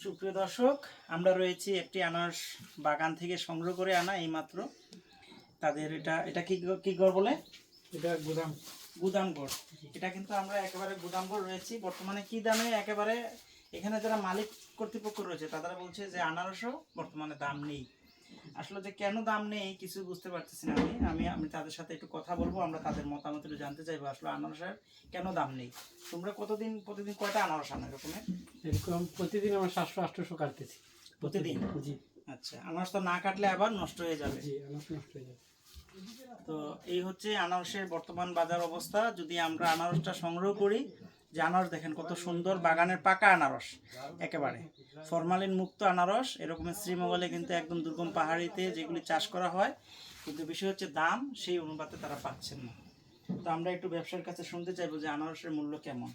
সুপ্রিয় দর্শক আমরা রয়েছি একটি আনারস বাগান থেকে সংগ্রহ করে আনা এইমাত্র। তাদের এটা এটা কি কি গড় বলে? এটা গুদাম। গুদামগড় এটা কিন্তু আমরা একেবারে গুদাম ঘর রয়েছি। বর্তমানে কি দামে? একেবারে এখানে যারা মালিক কর্তৃপক্ষ রয়েছে তারা বলছে যে আনারসও বর্তমানে দাম নেই। আসলে যে কেন দাম নেই কিছু বুঝতে পারতেছি না আমি। আমি আমি তাদের সাথে একটু কথা বলব আমরা তাদের মতামত একটু জানতে চাইব আসলে আনারসের কেন দাম নেই। তোমরা কতদিন প্রতিদিন কয়টা আনারস আনো এরকমের? এরকম প্রতিদিন আমরা সাতশো আটশোশো কাটতেছি। প্রতিদিন জি। আচ্ছা আনারস তো না কাটলে আবার নষ্ট হয়ে যাবে। জি আনারস নষ্ট হয়ে যাবে। তো এই হচ্ছে আনারসের বর্তমান বাজার অবস্থা। যদি আমরা আনারসটা সংগ্রহ করি যে আনারস দেখেন কত সুন্দর বাগানের পাকা আনারস একেবারে। ফরমালিন মুক্ত আনারস এরকমের শ্রীমঙ্গলে কিন্তু একদম দুর্গম পাহাড়িতে যেগুলি চাষ করা হয় কিন্তু বিষয় হচ্ছে দাম সেই অনুপাতে তারা পাচ্ছেন না। তো আমরা একটু ব্যবসার কাছে শুনতে চাইব যে আনারসের মূল্য কেমন।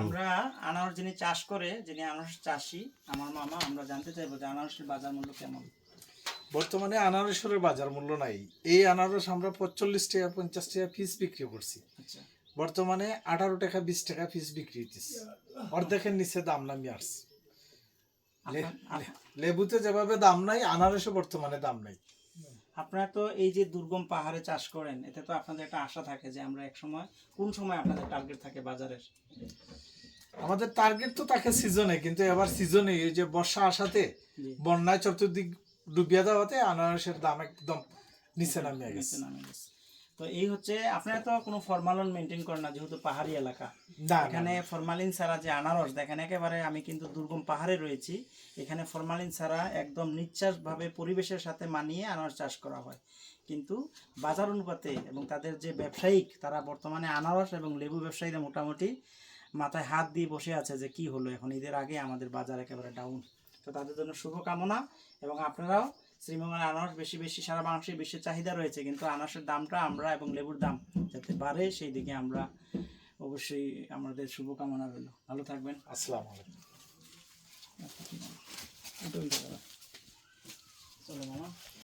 আমরা আনারস যিনি চাষ করে যিনি আনারস চাষি আমার মামা আমরা জানতে চাইব যে আনারসের বাজার মূল্য কেমন। বর্তমানে আনারসের বাজার মূল্য নাই। এই আনারস আমরা পঁয়তাল্লিশ টাকা পঞ্চাশ টাকা পিস বিক্রি করছি। আচ্ছা। বর্তমানে আঠারো টাকা বিশ টাকা পিস বিক্রি হইতেছে। অর্ধেকের নিচে দাম নামি আসছে। আপনার- আপ- লেবুতে যেভাবে দাম নাই আনারসে বর্তমানে দাম নাই। আপনারা তো এই যে দুর্গম পাহাড়ে চাষ করেন এতে তো আপনাদের একটা আশা থাকে যে আমরা এক সময় কোন সময় আপনাদের টার্গেট থাকে বাজারের? আমাদের টার্গেট তো থাকে সিজনে কিন্তু এবার সিজনে এই যে বর্ষা আসাতে বন্যায় চতুর্দিক ডুবিয়া দেওয়াতে আনারসের দাম একদম নিচে নামিয়ে গেছে। নামে গেছে। তো এই হচ্ছে আপনারা তো কোনো ফরমালিন মেনটেন করেন না যেহেতু পাহাড়ি এলাকা। এখানে ফরমালিন ছাড়া যে আনারস দেখেন একেবারে আমি কিন্তু দুর্গম পাহাড়ে রয়েছি এখানে ফরমালিন ছাড়া একদম নিঃশ্বাসভাবে পরিবেশের সাথে মানিয়ে আনারস চাষ করা হয়। কিন্তু বাজার অনুপাতে এবং তাদের যে ব্যবসায়িক তারা বর্তমানে আনারস এবং লেবু ব্যবসায়ীরা মোটামুটি মাথায় হাত দিয়ে বসে আছে যে কি হলো এখন ঈদের আগে আমাদের বাজার একেবারে ডাউন তো তাদের জন্য শুভকামনা এবং আপনারাও শ্রীমঙ্গল আনারস বেশি বেশি সারা বাংলাদেশে বেশি চাহিদা রয়েছে কিন্তু আনারসের দামটা আমরা এবং লেবুর দাম যাতে বাড়ে সেই দিকে আমরা অবশ্যই আমাদের শুভকামনা রইল। ভালো থাকবেন। আসসালামু আলাইকুম।